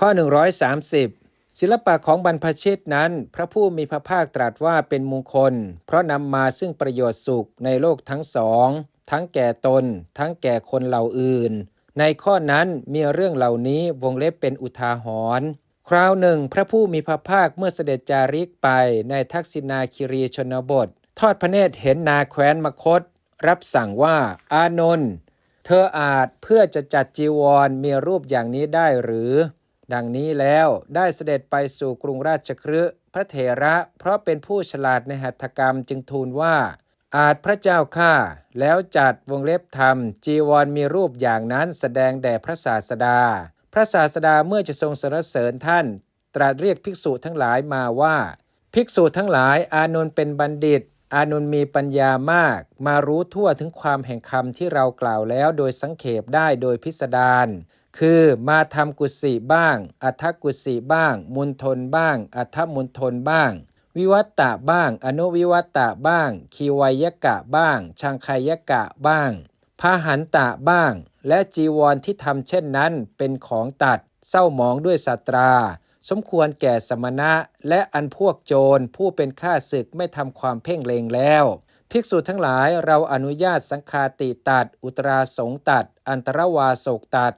ข้อ 130 ศิลปะของบรรพชิตนั้น พระผู้มีพระภาคตรัสว่าเป็นมงคล เพราะนำมาซึ่งประโยชน์สุขในโลกทั้งสอง ทั้งแก่ตน ทั้งแก่คนเหล่าอื่น ในข้อนั้นมีเรื่องเหล่านี้วงเล็บเป็นอุทาหรณ์คราวหนึ่ง พระผู้มีพระภาคเมื่อเสด็จจาริกไปในทักษิณาคิรีชนบท ทอดพระเนตรเห็นนาแคว้นมคต รับสั่งว่าอานนท์เธออาจเพื่อจะจัดจีวรมีรูปอย่างนี้ได้หรือ ดังนี้แล้วได้เสด็จไปสู่กรุงราชคฤห์พระเถระเพราะเป็นผู้ฉลาดในหัตถกรรมจึงทูลว่า อาจพระเจ้าข้าแล้วจัดวงเล็บธรรม จีวรมีรูปอย่างนั้นแสดงแด่พระศาสดา พระศาสดาเมื่อจะทรงสรรเสริญท่าน ตรัสเรียกภิกษุทั้งหลายมาว่า ภิกษุทั้งหลายอานนท์เป็นบัณฑิต อานนท์มีปัญญามาก มารู้ทั่วถึงความแห่งคำที่เรากล่าวแล้วโดยสังเขปได้โดยพิสดาร คือมาทำกุศิบ้าง อัทกุศิบ้าง มุนทนบ้าง อัทมุนทนบ้าง วิวัตตะบ้าง อนุวิวัตตะบ้าง คีวายกะบ้าง ชังคายกะบ้างพาหันตะบ้าง และจีวรที่ทำเช่นนั้นเป็นของตัด เศร้าหมองด้วยสัตรา สมควรแก่สมณะ และอันพวกโจรผู้เป็นข้าศึกไม่ทำความเพ่งเลงแล้ว ภิกษุทั้งหลายเราอนุญาตสังฆาติตัด อุตราสงตัด อันตรวาโศกตัด